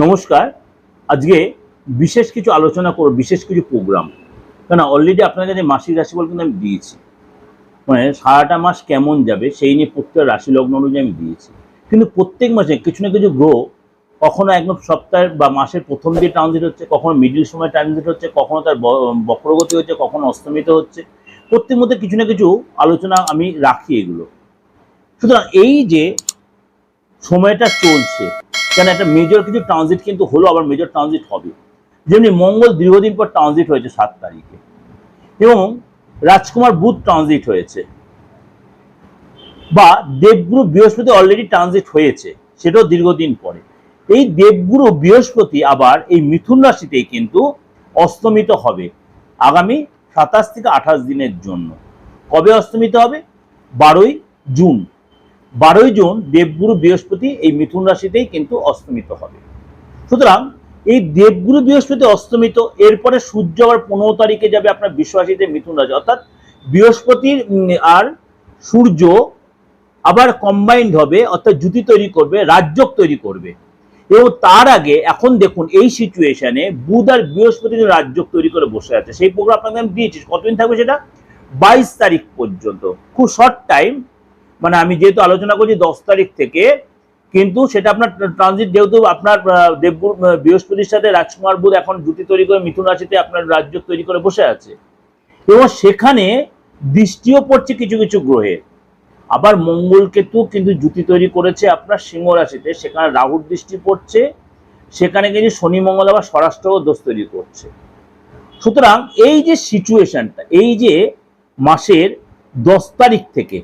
নমস্কার। আজকে বিশেষ কিছু আলোচনা করব, বিশেষ কিছু প্রোগ্রাম কেন অলরেডি আপনার কাছে মাসিক রাশিফল কিন্তু আমি দিয়েছি। মানে সারাটা মাস কেমন যাবে সেই নিয়ে প্রত্যেক রাশি লগ্ন অনুযায়ী আমি দিয়েছি। কিন্তু প্রত্যেক মাসে কিছু না কিছু গ্রহ কখনো একদম সপ্তাহের বা মাসের প্রথম দিয়ে ট্রানজিট হচ্ছে, কখনো মিডিল সময় ট্রানজিট হচ্ছে, কখনো তার বক্রগতি হচ্ছে, কখনো অস্তমিত হচ্ছে। প্রত্যেক মধ্যে কিছু না কিছু আলোচনা আমি রাখি এগুলো। সুতরাং এই যে সময়টা চলছে কেন একটা মেজর কিছু ট্রানজিট কিন্তু হলো, আবার মেজর ট্রানজিট হবে। যেমনি মঙ্গল দীর্ঘদিন পর ট্রানজিট হয়েছে সাত তারিখে। এবং রাজকুমার বুধ ট্রানজিট হয়েছে। বা দেবগুরু বৃহস্পতি অলরেডি ট্রানজিট হয়েছে, সেটাও দীর্ঘদিন পরে। এই দেবগুরু বৃহস্পতি আবার এই মিথুন রাশিতেই কিন্তু অস্তমিত হবে, আগামী সাতাশ থেকে আঠাশ দিনের জন্য। কবে অস্তমিত হবে? বারোই জুন। বারোই জুন দেবগুরু বৃহস্পতি এই মিথুন রাশিতেই কিন্তু অস্তমিত হবে। সুতরাং এই দেবগুরু বৃহস্পতি অস্তমিত, এরপরে সূর্য আবার পনেরো তারিখে যাবে আপনার বিশ্বরাশিতে মিথুন রাশি। অর্থাৎ বৃহস্পতির আর সূর্য আবার কম্বাইন্ড হবে, অর্থাৎ জুতি তৈরি করবে রাজ্যক তৈরি করবে। এবং তার আগে এখন দেখুন এই সিচুয়েশনে বুধ আর বৃহস্পতি রাজ্যক তৈরি করে বসে আছে। সেই প্রোগ্রাম আপনাকে আমি দিয়েছি। কতদিন থাকবে সেটা? বাইশ তারিখ পর্যন্ত। খুব শর্ট টাইম মানে আমি যেহেতু আলোচনা করছি দশ তারিখ থেকে, কিন্তু সেটা আপনার ট্রানজিট যেহেতু আপনার দেবগুরু বৃহস্পতির সাথে রাজকুমার বুধ এখন জুতি তৈরি করে মিথুন রাশিতে আপনার রাজ্য তৈরি করে বসে আছে। এবং সেখানে দৃষ্টিও পড়ছে কিছু কিছু গ্রহে। আবার মঙ্গল কেতু কিন্তু জুতি তৈরি করেছে আপনার সিংহ রাশিতে, সেখানে রাহুর দৃষ্টি পড়ছে, সেখানে কিন্তু শনি, মঙ্গল আবার স্বরাষ্ট্র দোষ তৈরি করছে। সুতরাং এই যে সিচুয়েশনটা এই যে মাসের দশ তারিখ থেকে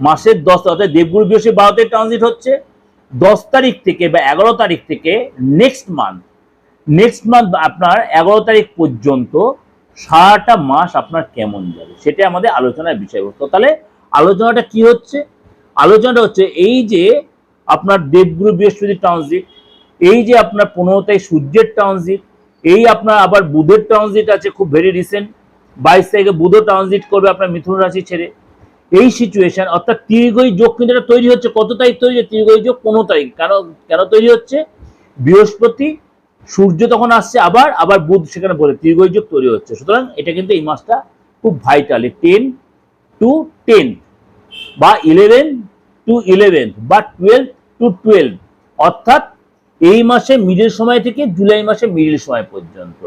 মাসের দশ অর্থাৎ দেবগুরু বৃহস্পতি বারোতে ট্রানজিট হচ্ছে। দশ তারিখ থেকে বা এগারো তারিখ থেকে নেক্সট মান্থ নেক্সট মান্থ আপনার এগারো তারিখ পর্যন্ত সারাটা মাস আপনার কেমন যাবে সেটা আমাদের আলোচনার বিষয়বস্তু। তাহলে আলোচনাটা কি হচ্ছে? আলোচনাটা হচ্ছে এই যে আপনার দেবগুরু বৃহস্পতি ট্রানজিট এই যে আপনার পনেরো তারিখ সূর্যের ট্রানজিট এই আপনার আবার বুধের ট্রানজিট আছে, খুব ভেরি রিসেন্ট বাইশ তারিখে বুধও ট্রানজিট করবে আপনার মিথুন রাশি ছেড়ে। এই সিচুয়েশন অর্থাৎ তীর্ঘই যোগ কিন্তু এটা তৈরি হচ্ছে। কত তারিখ তৈরি হচ্ছে? তীর্ঘই যোগ পনেরো তারিখ কেন কেন তৈরি হচ্ছে? বৃহস্পতি, সূর্য তখন আসছে আবার আবার বুধ সেখানে বলে তীর্ঘই যোগ তৈরি হচ্ছে। সুতরাং এটা কিন্তু এই মাসটা খুব ভাইটাল টেন টু টেন বা ইলেভেন টু ইলেভেন বা টুয়েলভ টু টুয়েলভ অর্থাৎ এই মাসে মিডিল সময় থেকে জুলাই মাসে মিডিল সময় পর্যন্ত।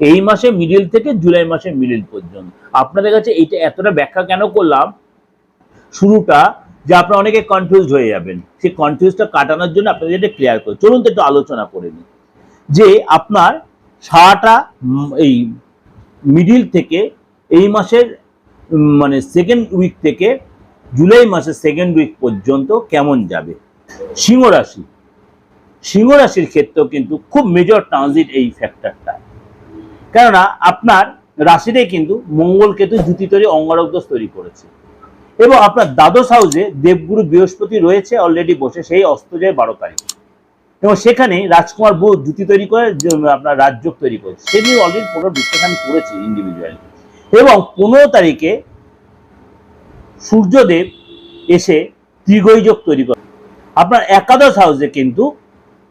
এই মাসে মিডিল থেকে জুলাই মাসে মিডিল পর্যন্ত। আপনাদের কাছে এইটা এতটা ব্যাখ্যা কেন করলাম? শুরুটা যে আপনারা অনেকে কনফিউজ হয়ে যাবেন। সেই কনফিউজটা কাটানোর জন্য আপনাদের এটা ক্লিয়ার করে। চলুন তো একটু আলোচনা করে নিই। যে আপনার সারাটা এই মিডিল থেকে এই মাসের মানে সেকেন্ড উইক থেকে জুলাই মাসের সেকেন্ড উইক পর্যন্ত কেমন যাবে? সিংহ রাশি। সিংহ রাশির ক্ষেত্রেও কিন্তু খুব মেজর ট্রানজিট এই ফ্যাক্টরটা কেননা আপনার রাশিটাই কিন্তু মঙ্গল কেতু জুতি তৈরি অঙ্গারক তৈরি করেছে। এবং আপনার দ্বাদশ হাউসে দেবগুরু বৃহস্পতি রয়েছে অলরেডি বসে, সেই অস্ত যায় বারো তারিখ। এবং সেখানে রাজকুমার বউ জুতি তৈরি করে আপনার রাজযোগ তৈরি করে। সে নিয়ে অলরেডি পুরো বিশ্লেষণ করেছি ইন্ডিভিজুয়ালি এবং পনেরো তারিখে সূর্যদেব এসে ত্রিগৈ যোগ তৈরি করে। আপনার একাদশ হাউসে কিন্তু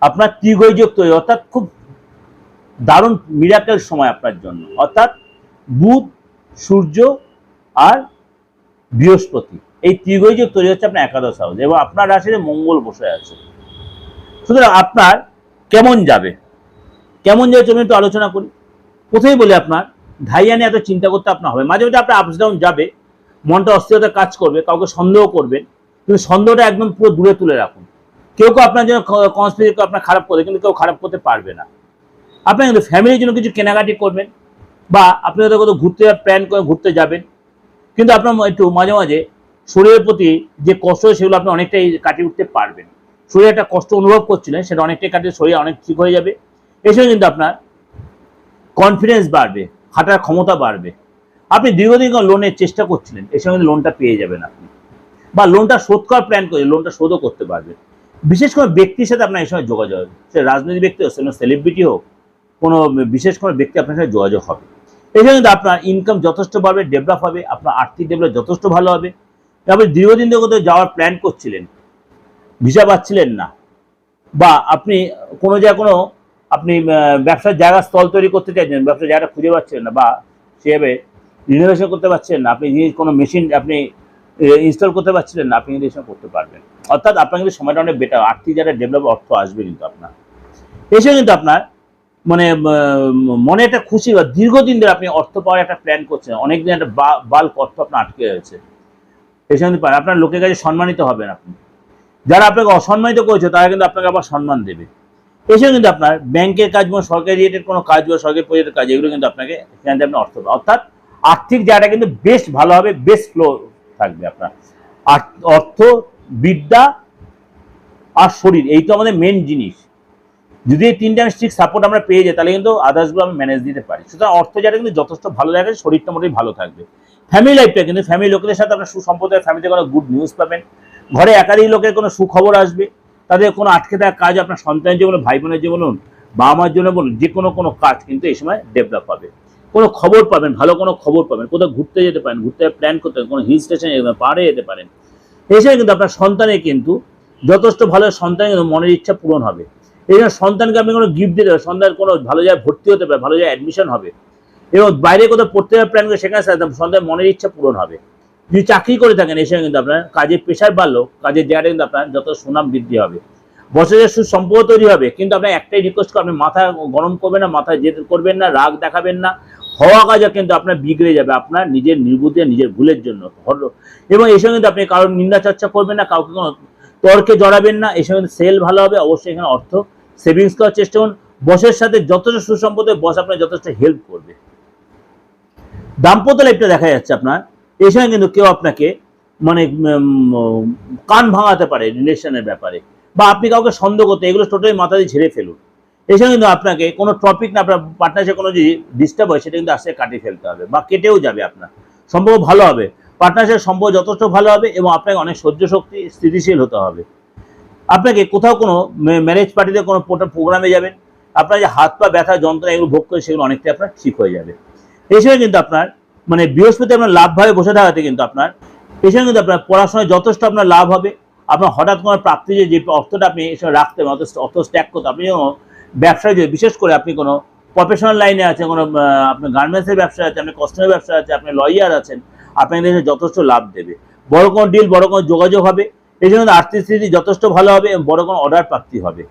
আপনার ত্রিগৈ যোগ তৈরি, অর্থাৎ খুব দারুণ মিরাকেল সময় আপনার জন্য। অর্থাৎ বুধ, সূর্য আর বৃহস্পতি। এই ত্রিগৈ যোগ তৈরি হচ্ছে আপনার একাদশ হাউস এবং আপনার রাশিতে মঙ্গল বসে আছে। সুতরাং আপনার কেমন যাবে? কেমন যাবে চলুন একটু আলোচনা করি। প্রথমেই বলি আপনার, ধাইয়া নিয়ে এত চিন্তা করতে আপনার হবে মাঝে মাঝে আপনার আপস ডাউন যাবে, মনটা অস্থিরতা কাজ করবে, কাউকে সন্দেহ করবেন, কিন্তু সন্দেহটা একদম পুরো দূরে তুলে রাখুন। কেউ কেউ আপনার জন্য কনস্পিরিটি আপনার খারাপ করে কিন্তু কেউ খারাপ করতে পারবে না। আপনি কিন্তু ফ্যামিলির জন্য কিছু কেনাকাটি করবেন, বা আপনি হয়তো কোথাও ঘুরতে প্ল্যান করে ঘুরতে যাবেন কিন্তু আপনার একটু মাঝে মাঝে শরীরের প্রতি যে কষ্ট সেগুলো আপনি অনেকটাই কাটিয়ে উঠতে পারবেন। শরীরে একটা কষ্ট অনুভব করছিলেন, সেটা অনেকটাই কাটিয়ে শরীর অনেক ঠিক হয়ে যাবে। এসেও কিন্তু আপনার কনফিডেন্স বাড়বে, হাঁটার ক্ষমতা বাড়বে। আপনি দীর্ঘদিন লোনের চেষ্টা করছিলেন, এর সঙ্গে লোনটা পেয়ে যাবেন আপনি। বা লোনটা শোধ করার প্ল্যান করে লোনটা শোধও করতে পারবেন। বিশেষ করে ব্যক্তির সাথে আপনার এই সময় যোগাযোগ হবে। সে রাজনৈতিক ব্যক্তি হোক কোনো সেলিব্রিটি হোক, কোনো বিশেষ কোনো ব্যক্তি আপনার সাথে যোগাযোগ হবে। জন্য কিন্তু আপনার ইনকাম যথেষ্ট বাড়বে ডেভেলপ হবে, আপনার আর্থিক ডেভেলপ যথেষ্ট ভালো হবে। আপনি দীর্ঘদিন ধরে কোথাও যাওয়ার প্ল্যান করছিলেন ভিসা পাচ্ছিলেন না, বা আপনি কোনো জায়গায় কোনো আপনি ব্যবসার জায়গা স্থল তৈরি করতে চাইছেন ব্যবসার জায়গাটা খুঁজে পাচ্ছেন না, বা সেভাবে রিনোভেশন করতে পারছেন না, আপনি কোনো মেশিন আপনি ইনস্টল করতে পারছিলেন না, আপনি কিন্তু এসব করতে পারবেন। অর্থাৎ আপনার কিন্তু সময়টা অনেক বেটার আর্থিক যারা ডেভেলপ অর্থ আসবে কিন্তু আপনার। এসে কিন্তু আপনার মানে মনে একটা খুশি বা দীর্ঘদিন ধরে আপনি অর্থ পাওয়ার একটা প্ল্যান করছেন, অনেকদিন একটা বাল্ক অর্থ আপনার আটকে রয়েছে। এসে কিন্তু পারেন, আপনার লোকের কাছে সম্মানিত হবেন আপনি। যারা আপনাকে অসম্মানিত করেছে, তারা কিন্তু আপনাকে আবার সম্মান দেবে। এসেও কিন্তু আপনার ব্যাংকের কাজ বা সরকারি রিলেটেড কোনো কাজ বা সরকারি প্রজেক্টের কাজ, এগুলো কিন্তু আপনাকে এখান থেকে আপনি অর্থ পাবেন। অর্থাৎ আর্থিক জায়গাটা কিন্তু বেশ ভালো হবে, বেশ ফ্লো থাকবে আপনার। অর্থ, বিদ্যা আর শরীর, এই তো আমাদের মেন জিনিস। যদি এই তিনটা ঠিক সাপোর্ট আমরা পেয়ে যাই, তাহলে কিন্তু আদার্সগুলো আমি ম্যানেজ দিতে পারি। সুতরাং অর্থ জায়গাটা কিন্তু যথেষ্ট ভালো লাগে শরীরটা মোটামুটি ভালো থাকবে। ফ্যামিলি লাইফটা কিন্তু ফ্যামিলি লোকেদের সাথে আপনার সুসম্পর্কের ফ্যামিলিতে কোনো গুড নিউজ পাবেন। ঘরে একাধিক লোকের কোনো সুখবর আসবে। তাদের কোনো আটকে থাকা কাজ আপনার সন্তানের জীবনে ভাই বোনের জীবনে বলুন বাবা মার জন্য বলুন, যে কোনো কোনো কাজ কিন্তু এই সময় ডেভেলপ হবে কোনো খবর পাবেন, ভালো কোনো খবর পাবেন, কোথাও ঘুরতে যেতে পারেন, ঘুরতে প্ল্যান করতে পারেন, কোনো হিল স্টেশনে যেতে পারেন পাহাড়ে যেতে পারেন। এসে কিন্তু আপনার সন্তানের কিন্তু যথেষ্ট ভালো সন্তানের কিন্তু মনের ইচ্ছা পূরণ হবে। এই জন্য সন্তানকে আপনি কোনো গিফট দিতে পারেন সন্তান কোনো ভালো জায়গায় ভর্তি হতে পারে, ভালো জায়গায় অ্যাডমিশন হবে। এবং বাইরে কোথাও পড়তে যাওয়ার প্ল্যান করে সেখানে সন্তানের মনের ইচ্ছা পূরণ হবে। যদি চাকরি করে থাকেন, এসে কিন্তু আপনার কাজের প্রেশার বাড়লো, কাজের জায়গাটা কিন্তু আপনার যত সুনাম বৃদ্ধি হবে। বছরের সুসম্পর্ক তৈরি হবে, কিন্তু আপনার একটাই রিকোয়েস্ট করবেন আপনি মাথা গরম করবেন না মাথা যেতে করবেন না, রাগ দেখাবেন না। হওয়া কাজও কিন্তু আপনার বিগড়ে যাবে, আপনার নিজের নির্বুদ্ধি নিজের ভুলের জন্য। এবং এই সঙ্গে কিন্তু আপনি কারোর নিন্দা চর্চা করবেন না, কাউকে কোনো তর্কে জড়াবেন না এই সেল ভালো হবে, অবশ্যই এখানে অর্থ সেভিংস করার চেষ্টা করুন। বসের সাথে যথেষ্ট সুসম্পর্কে বস আপনার যথেষ্ট হেল্প করবে। দাম্পত্য লাইফটা দেখা যাচ্ছে আপনার। এই সময় কিন্তু কেউ আপনাকে মানে কান ভাঙাতে পারে রিলেশনের ব্যাপারে। বা আপনি কাউকে সন্দেহ করতে, এগুলো টোটালি মাথা দিয়ে ঝেড়ে ফেলুন। এসে কিন্তু আপনাকে কোনো টপিক না, আপনার পার্টনারশিপ কোনো যদি ডিস্টার্ব হয়, সেটা কিন্তু আস্তে কাটিয়ে ফেলতে হবে বা কেটেও যাবে আপনার। সম্পর্ক ভালো হবে। পার্টনারশিপ সম্পর্ক যথেষ্ট ভালো হবে এবং আপনাকে অনেক সহ্য শক্তি স্থিতিশীল হতে হবে। আপনাকে কোথাও কোনো ম্যারেজ পার্টিতে কোনো প্রোগ্রামে যাবেন, আপনার যে হাত পা ব্যথা, যন্ত্রণা এগুলো ভোগ করে সেগুলো অনেকটাই আপনার ঠিক হয়ে যাবে। এছাড়া কিন্তু আপনার মানে বৃহস্পতি আপনার লাভভাবে বসে থাকাতে কিন্তু আপনার, এছাড়া কিন্তু আপনার পড়াশোনায় যথেষ্ট আপনার লাভ হবে। আপনার হঠাৎ কোনো প্রাপ্তি যে অর্থটা আপনি এসব রাখতে অত অর্থ স্ট্যাক করতে, আপনি যেন ব্যবসায় যদি বিশেষ করে আপনি কোনো প্রফেশনাল লাইনে আছেন, কোনো আপনার গার্মেন্টসের ব্যবসা আছে আপনি কস্টিউমের ব্যবসা আছে আপনি লয়ার আছেন আপনাদের যথেষ্ট লাভ দেবে। বড় কোনো ডিল বড় কোনো যোগাযোগ হবে। এই জন্য আর্থিক স্থিতি যথেষ্ট ভালো হবে এবং বড় কোনো অর্ডার প্রাপ্তি হবে।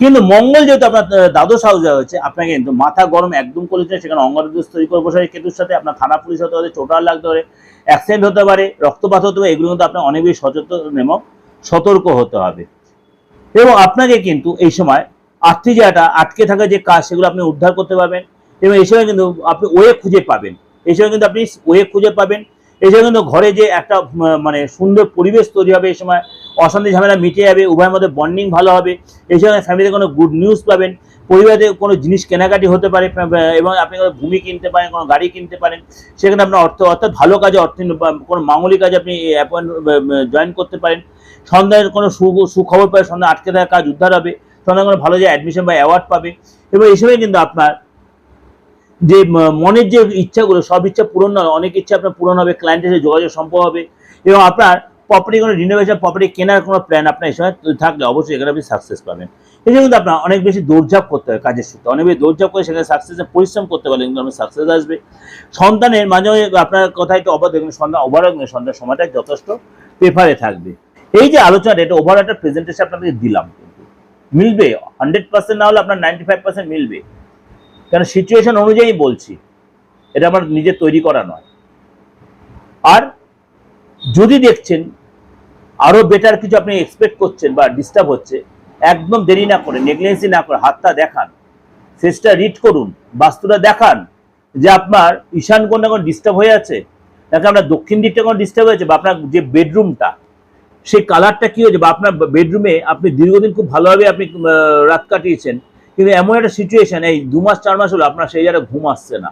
কিন্তু মঙ্গল যেহেতু আপনার দ্বাদশ হাউসে হচ্ছে আপনাকে কিন্তু মাথা গরম একদম করেছে সেখানে অঙ্গরাদোষ তৈরি করে বসে কেতুর সাথে আপনার থানা পুলিশ হতে পারে, চোটার লাগতে পারে অ্যাক্সিডেন্ট হতে পারে, রক্তপাত হতে পারে, এগুলো কিন্তু আপনার অনেক বেশি সচেতন এবং সতর্ক হতে হবে। এবং আপনাকে কিন্তু এই সময় আর্থিক জায়গাটা আটকে থাকা যে কাজ, সেগুলো আপনি উদ্ধার করতে পারবেন। এবং এই সময় কিন্তু আপনি ওয়ে খুঁজে পাবেন। এই সময় কিন্তু আপনি ওয়ে খুঁজে পাবেন। এই কিন্তু ঘরে যে একটা মানে সুন্দর পরিবেশ তৈরি হবে, এই সময় অশান্তি ঝামেলা মিটে যাবে, উভয়ের মধ্যে বন্ডিং ভালো হবে, এই সময় ফ্যামিলিতে কোনো গুড নিউজ পাবেন, পরিবারে কোনো জিনিস কেনাকাটি হতে পারে এবং আপনি কোনো ভূমি কিনতে পারেন, কোনো গাড়ি কিনতে পারেন সেখানে আপনার অর্থ, অর্থাৎ ভালো কাজে অর্থ কোনো মাঙ্গলিক কাজে আপনি অ্যাপয়েন্ট জয়েন করতে পারেন। সন্ধ্যায় কোনো সুখবর পাবে সন্ধ্যা আটকে থাকা কাজ উদ্ধার হবে, সন্ধ্যায় কোনো ভালো যে অ্যাডমিশন বা অ্যাওয়ার্ড পাবে, এবং এই সময় কিন্তু আপনার যে মনের যে ইচ্ছাগুলো, সব ইচ্ছা পূরণ নয় অনেক ইচ্ছা আপনার পূরণ হবে ক্লায়েন্টের সাথে যোগাযোগ সম্ভব হবে, এবং আপনার প্রপার্টি কোনো রিনোভেশন প্রপার্টি কেনার কোনো প্ল্যান আপনার এই সময় থাকলে অবশ্যই এখানে আপনি সাকসেস পাবেন। এই জন্য কিন্তু আপনার অনেক বেশি দৌড়ঝাঁপ করতে হয় কাজের সূত্রে। অনেক বেশি দৌড়ঝাঁপ করে সেখানে সাকসেসে পরিশ্রম করতে পারলে কিন্তু আপনার সাকসেস আসবে। সন্তানের মাঝে মাঝে আপনার কথা একটু অবাধ দেখবেন সন্তান ওভারঅল সন্তান সময়টা যথেষ্ট প্রেফারে থাকবে। এই যে আলোচনাটা, এটা ওভার একটা প্রেজেন্টেশন আপনাদের দিলাম কিন্তু। মিলবে হান্ড্রেড পার্সেন্ট না হলে আপনার নাইনটি ফাইভ পার্সেন্ট মিলবে। কারণ সিচুয়েশন অনুযায়ী বলছি, এটা আমার নিজের তৈরি করা নয়। আর যদি দেখছেন, আরও বেটার কিছু আপনি এক্সপেক্ট করছেন বা ডিস্টার্ব হচ্ছে, একদম দেরি না করে নেগলেন্সি না করে, হাতটা দেখান। ফেসটা রিড করুন, বাস্তুটা দেখান যে আপনার ঈশান কোনটা কোনো ডিস্টার্ব হয়ে আছে, নাকি আপনার দক্ষিণ দিকটা কোনো ডিস্টার্ব হয়েছে বা আপনার যে বেডরুমটা সেই কালারটা কি হয়েছে বা আপনার বেডরুমে আপনি দীর্ঘদিন খুব ভালোভাবে আপনি রাত কাটিয়েছেন কিন্তু এমন একটা সিচুয়েশন এই দু মাস, চার মাস হলো আপনার সেই জায়গায় ঘুম আসছে না।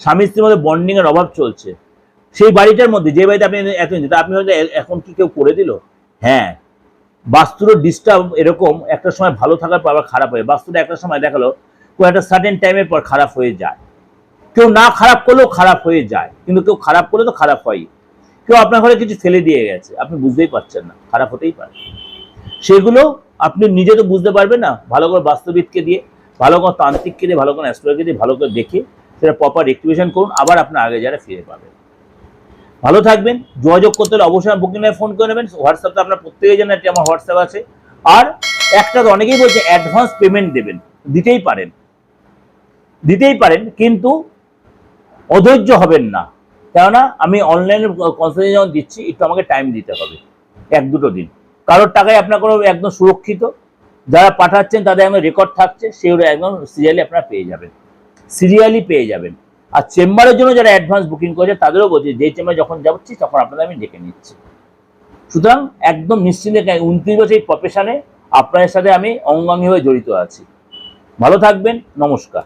স্বামী স্ত্রীর মধ্যে বন্ডিং এর অভাব চলছে। সেই বাড়িটার মধ্যে, যে বাড়িতে আপনি এতদিন যেটা আপনি হয়তো এখন কি কেউ করে দিল? হ্যাঁ। বাস্তুর ডিস্টার্ব এরকম একটা সময় ভালো থাকার পর আবার খারাপ হয়ে, বাস্তুটা একটা সময় দেখাল কোনো একটা সার্টেন টাইমের পর খারাপ হয়ে যায়। কেউ না খারাপ করলেও খারাপ হয়ে যায়, কিন্তু কেউ খারাপ করলে তো খারাপ হয়। কেউ আপনার ঘরে কিছু ফেলে দিয়ে গেছে, আপনি বুঝতেই পারছেন না, খারাপ হতেই পারে। সেগুলো আপনি নিজে তো বুঝতে পারবেন না, ভালো করে বাস্তবিককে দিয়ে, ভালো করে তান্ত্রিককে দিয়ে, ভালো করে অ্যাস্ট্রোলজিকে দিয়ে, ভালো করে দেখে, সেটা প্রপার রেক্টিভেশন করুন, আবার আপনার আগে যারা ফিরে পাবেন। ভালো থাকবেন, যোগাযোগ করতে হলে অবশ্যই আমার বুকিং ফোন করে নেবেন হোয়াটসঅ্যাপে আপনার প্রত্যেকেই জানেন এটি আমার হোয়াটসঅ্যাপ আছে। আর একটা তো অনেকেই বলছে অ্যাডভান্স পেমেন্ট দেবেন, দিতেই পারেন। দিতেই পারেন, কিন্তু অধৈর্য হবেন না। কেননা, আমি অনলাইনে কনসালটেশন যখন দিচ্ছি, একটু আমাকে টাইম দিতে হবে, এক দুটো দিন। কারোর টাকায় আপনার কোনো একদম সুরক্ষিত। যারা পাঠাচ্ছেন তাদের একদম রেকর্ড থাকছে সেগুলো একদম সিরিয়ালি আপনারা পেয়ে যাবেন। সিরিয়ালি পেয়ে যাবেন। আর চেম্বারের জন্য যারা অ্যাডভান্স বুকিং করেছে, তাদেরও বলছি, যে চেম্বারে যখন যাচ্ছি, তখন আপনাদের আমি ডেকে নিচ্ছি। সুতরাং একদম নিশ্চিন্তে উনত্রিশ বছর এই প্রফেশনে আপনাদের সাথে আমি অঙ্গাঙ্গি হয়ে জড়িত আছি। ভালো থাকবেন, নমস্কার।